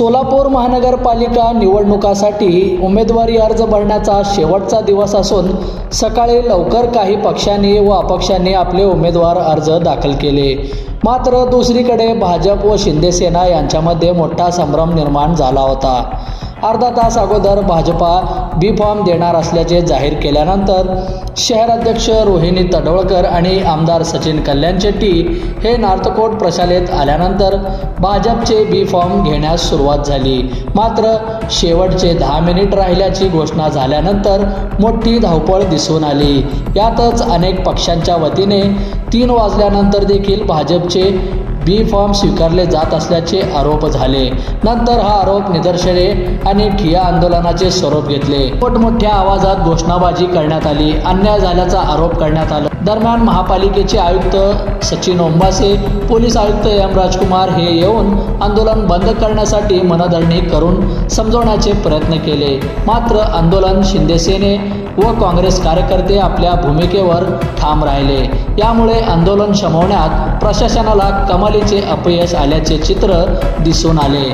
सोलापूर महानगरपालिका निवडणुकासाठी उमेदवारी अर्ज भरण्याचा शेवटचा दिवस असून सकाळी लवकर काही पक्षांनी व अपक्षांनी आपले उमेदवार अर्ज दाखल केले. मात्र दुसरीकडे भाजप व शिंदेसेना यांच्यामध्ये मोठा संभ्रम निर्माण झाला होता. अर्धा तास अगोदर भाजपा बी फॉर्म देणार असल्याचे जाहीर केल्यानंतर शहराध्यक्ष रोहिणी तडवळकर आणि आमदार सचिन कल्याण शेट्टी हे नार्थकोट प्रशालेत आल्यानंतर भाजपचे बी फॉर्म घेण्यास सुरुवात झाली. मात्र शेवटचे दहा मिनिट राहिल्याची घोषणा झाल्यानंतर मोठी धावपळ दिसून आली. यातच अनेक पक्षांच्या वतीने तीन वाजल्यानंतर देखील भाजपचे बी फॉर्म स्वीकारले जात असल्याचे आरोप झाले. नंतर हा आरोप निदर्शने आणि ठिया आंदोलनाचे स्वरूप घेतले. मोठमोठ्या आवाजात घोषणाबाजी करण्यात आली. अन्याय झाल्याचा आरोप करण्यात आला. दरम्यान महापालिकेचे आयुक्त सचिन ओंबासे पोलीस आयुक्त एम राजकुमार हे येऊन आंदोलन बंद करण्यासाठी मनधरणी करून समजवण्याचे प्रयत्न केले. मात्र आंदोलन शिंदेसेने व काँग्रेस कार्यकर्ते आपल्या भूमिकेवर ठाम राहिले. यामुळे आंदोलन शमवण्यात प्रशासनाला हमालीचे अपयश आल्याचे चित्र दिसून आले.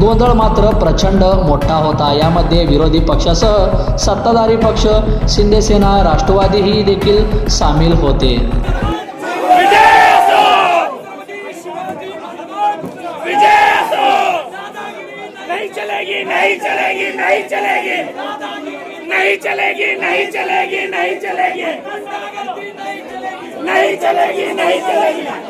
गोंधळ मात्र प्रचंड मोठा होता. यामध्ये विरोधी पक्षासह सत्ताधारी पक्ष शिंदेसेना राष्ट्रवादीही देखील सामील होते. नहीं चलेगी नहीं चलेगी नहीं चलेगी नहीं चलेगी नहीं चलेगी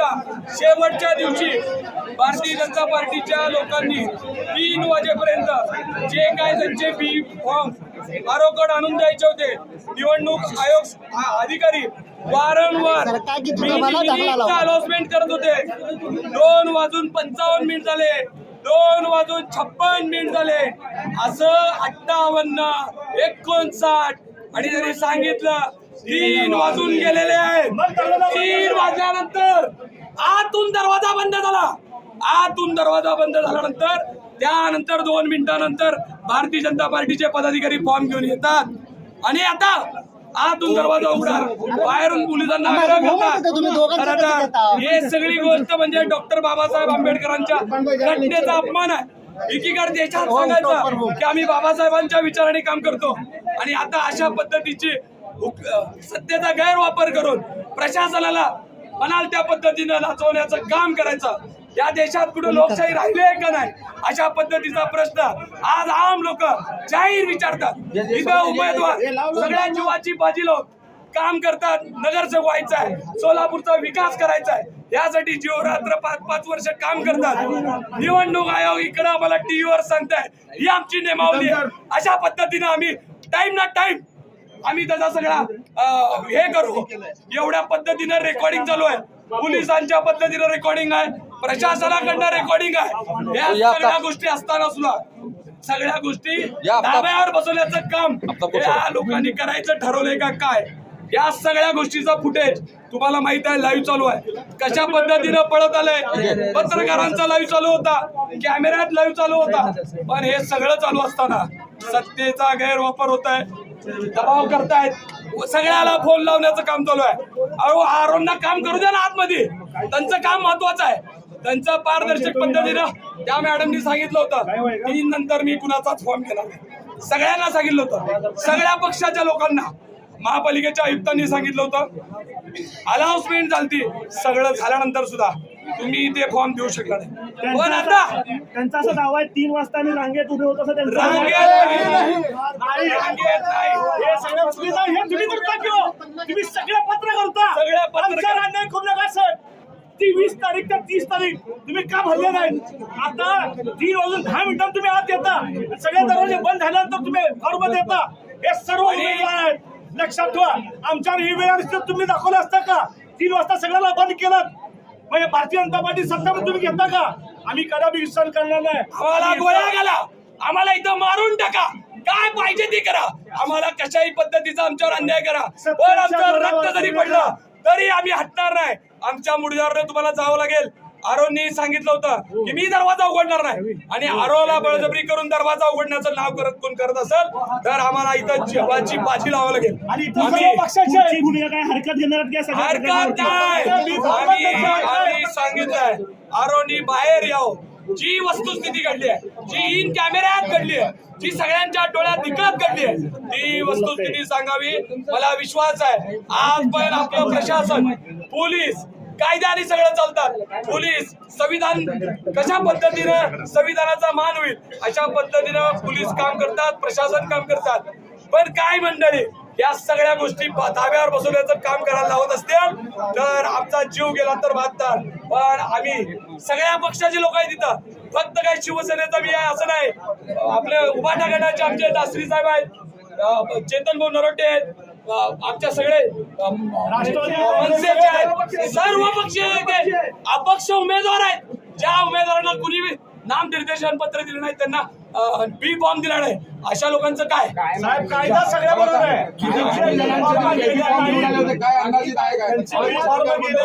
होता शेवटच्या दिवशी भारतीय जनता पार्टीच्या लोकांनी तीन वाजेपर्यंत जे काय त्यांचे बी फॉर्म आरोग्य आणून द्यायचे होते निवडणूक आयोग अधिकारी वारंवार अनाउन्समेंट करत होते. दोन वाजून पंचावन्न मिनिट झाले. दोन वाजून छप्पन मिनिट झाले. असं अठ्ठावन्न एकोणसाठ आणि त्यांनी सांगितलं तीन वाजून गेलेले आहेत. तीन वाजल्यानंतर आतून दरवाजा बंद झाला. आतून दरवाजा बंद झाल्यानंतर त्यानंतर दोन मिनिटानंतर भारतीय जनता पार्टीचे पदाधिकारी फॉर्म घेऊन येतात. आणि आता आतून दरवाजा उघडा. बाहेरून पोलिसांना हे सगळी गोष्ट म्हणजे डॉक्टर बाबासाहेब आंबेडकरांच्या घटनेचा अपमान आहे. एकीकडे देशात सांगायचं की आम्ही बाबासाहेबांच्या विचाराने काम करतो. आणि आता अशा पद्धतीची सत्तेचा गैरवापर करून प्रशासनाला म्हणाल त्या पद्धतीनं नाचवण्याचं काम करायचं. या देशात कुठे लोकशाही राहिली आहे का नाही? अशा पद्धतीचा प्रश्न आज आम लोक जाहीर विचारतात. इथं उमेदवार सगळ्या जीवाची बाजी लावून काम करतात नगरसेवक व्हायचं आहे सोलापूरचा विकास करायचा आहे यासाठी जीव रात्र पाच पाच वर्ष काम करतात. निवडणूक आयोग इकडे आम्हाला टीव्हीवर सांगताय ही आमची नेमावली आहे. अशा पद्धतीनं आम्ही टाइम ना टाइम आम्ही त्याचा सगळा हे करू. एवढ्या पद्धतीनं रेकॉर्डिंग चालू आहे. पोलिसांच्या पद्धतीनं रेकॉर्डिंग आहे. प्रशासनाकडनं रेकॉर्डिंग आहे. या सगळ्या गोष्टी असताना सुद्धा सगळ्या गोष्टी ताब्यावर बसवण्याचं काम या लोकांनी करायचं ठरवलंय का काय? या सगळ्या गोष्टीचा फुटेज तुम्हाला माहीत आहे लाईव्ह चालू आहे. कशा पद्धतीनं पळत आलंय? पत्रकारांचा लाईव्ह चालू होता. कॅमेऱ्यात लाईव्ह चालू होता. पण हे सगळं चालू असताना सत्तेचा गैरवापर होत आहे. दबाव करतायत. सगळ्याला फोन लावण्याचं काम चालू आहे. अहो आरोंना काम करू द्या ना आतमध्ये. त्यांचं काम महत्वाचं आहे. त्यांचं पारदर्शक पद्धतीनं त्या मॅडमनी सांगितलं होतं. तीन नंतर मी कुणाचाच फॉर्म केला सगळ्यांना सांगितलं होतं. सगळ्या पक्षाच्या लोकांना. महापालिकेच्या आयुक्तांनी सांगितलं होतं. अनाउन्समेंट झालती. सगळं झाल्यानंतर सुद्धा. तुम्ही ते फॉर्म देऊ शकला नाही. पण आता? त्यांचा असा दावा आहे तीन वाजता आम्ही रांगेत उभे होतो असं त्यांचं रांगेत नाही. नाही. रांगेत नाही. हे सगळं चुकीचं आहे. हे तुम्ही करता किंवा तुम्ही सगळे पत्र करता सगळे पत्रकार- आमच्यावर अन्याय करू नका सर. ती वीस तारीख ते तीस तारीख तुम्ही का भरले नाही? आता तीन वाजून दहा मिनिटात तुम्ही आत येता. सगळे दरवाजे बंद झाल्यानंतर तुम्ही घरमध्ये येता हे सर्व उमेदवार आहेत. लक्षात ठेवा. आमच्यावर ही वेळ तर तुम्ही दाखवलं असतं का? तीन वाजता सगळ्याला बंद केलं. म्हणजे भारतीय जनता पार्टी सत्तामध्ये तुम्ही घेता का? आम्ही कदापि विसर्जन करणार नाही. आम्हाला गोळ्या घाला. आम्हाला इथं मारून टाका. काय पाहिजे ते करा. आम्हाला कशाही पद्धतीचा आमच्यावर अन्याय करा. पण आमचं रक्त जरी पडलं तरी आम्ही हटणार नाही. आमच्या मुडद्यावर तुम्हाला जावं लागेल. आरोनी सांगितलं होतं की मी दरवाजा उघडणार नाही. आणि आरोला बळजबरी करून दरवाजा उघडण्याचं नाव करत कोण करत असेल तर आम्हाला इथं जीवाची बाजी लावावं लागेल. हरकत नाही. सांगितलंय आरोनी बाहेर यावं. जी वस्तुस्थिती घडली आहे जी इन कॅमेऱ्यात घडली आहे जी सगळ्यांच्या डोळ्यात दिकत घडली आहे ती वस्तुस्थिती सांगावी. मला विश्वास आहे. आज पण आपलं प्रशासन पोलीस कायद्याने सगळं चालतात. पोलीस संविधान कशा पद्धतीनं संविधानाचा मान होईल अशा पद्धतीनं पोलीस काम करतात प्रशासन काम करतात. पण काय मंडळी या सगळ्या गोष्टी धाब्यावर बसवण्याचं काम करायला लावत असतील तर आमचा जीव गेला तर भागतात. पण आम्ही सगळ्या पक्षाचे लोक आहेत तिथं फक्त काय शिवसेनेचा मी आहे असं नाही. आपले उभाटा गटाचे आमचे दासरी साहेब आहेत. चेतन भाऊ नरोटे आहेत. आमच्या सगळे मनसेचे सर्व पक्षीय नेते अपक्ष उमेदवार आहेत. ज्या उमेदवारांना कुणी नामनिर्देशन पत्र दिलं नाही त्यांना बी फॉर्म दिला नाही. अशा लोकांचं काय? साहेब कायदा सगळ्या बरोबर आहे.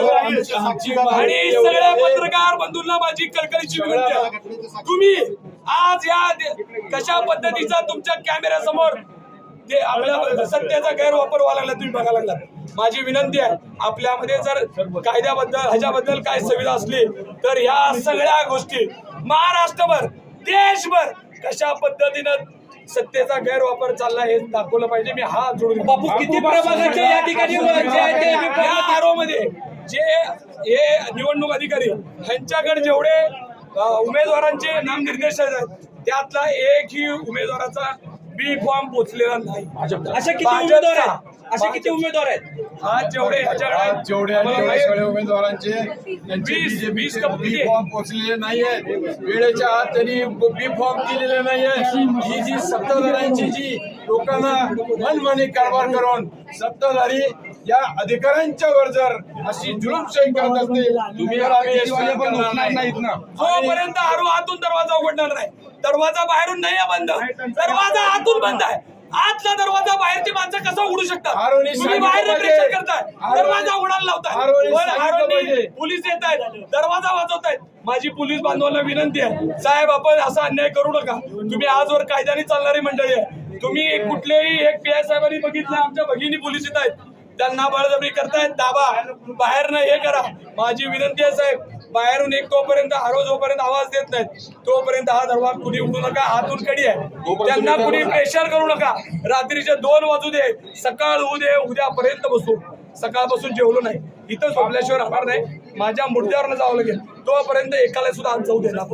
आणि सगळ्या पत्रकार बंधूंना माझी कळकळीची विनंती तुम्ही आज या कशा पद्धतीचा तुमच्या कॅमेऱ्या समोर ते आपल्या सत्तेचा गैरवापर व्हायला लागला तुम्ही बघायला लागला माझी विनंती आहे आपल्यामध्ये जर कायद्याबद्दल ह्याच्याबद्दल काय सुविधा असली तर ह्या सगळ्या गोष्टी महाराष्ट्रभर देशभर कशा पद्धतीनं सत्तेचा गैरवापर चालला हे दाखवलं पाहिजे. मी हा जोडून बापू किती प्रभागाचे या ठिकाणी मध्ये जे हे निवडणूक अधिकारी यांच्याकडे जेवढे उमेदवारांचे नामनिर्देश आहेत त्यातला एकही उमेदवाराचा बी फॉर्म पोचलेला नाही. असे किती उमेदवार आहेत? असे किती उमेदवार आहेत? आज जेवढे जेवढे आहेत सगळे उमेदवारांचे त्यांचे वीस- बी. फॉर्म पोचलेले नाहीये. वेळेच्या आत त्यांनी बी फॉर्म दिलेले नाहीये. ही जी सत्ताधाऱ्यांची जी लोकांना मनमानी कारभार करून सत्ताधारी या अधिकाऱ्यांच्या वर जर अशी जुलूमशाही करत असते तुम्ही आम्ही नाहीत ना. जोपर्यंत आरू आतून दरवाजा उघडणार नाही. दरवाजा बाहेरून नाही आहे बंद. दरवाजा आतून बंद आहे. आतला दरवाजा बाहेरची माणसं कसं उघडू शकतात? तुम्ही बाहेर करताय. दरवाजा उघडायला लावताय. पोलीस येत आहेत. दरवाजा वाजवतायत. माझी पोलीस बांधवांना विनंती आहे. साहेब आपण असा अन्याय करू नका. तुम्ही आजवर कायद्याने चालणारी मंडळी आहे. तुम्ही कुठलेही एक पी आय साहेबांनी बघितलं आमच्या भगिनी पोलीस येत आहेत. त्यांना बळजबरी करतायत. दाबा. बाहेर हे करा. माझी विनंती आहे साहेब बाहेरून एक तोपर्यंत आरो जोपर्यंत आवाज देत नाहीत तोपर्यंत हा दरवाजा कुणी उघडू नका हातून कडी आहे. त्यांना कुणी प्रेशर करू नका. रात्रीचे दोन वाजू दे सकाळ होऊ दे उद्यापर्यंत बसू. सकाळपासून जेवलो नाही. इथं झोपल्याशिवाय राहणार नाही. माझ्या मुर्द्यावर जावं लागेल. तोपर्यंत एकाला सुद्धा आत जाऊ देणार.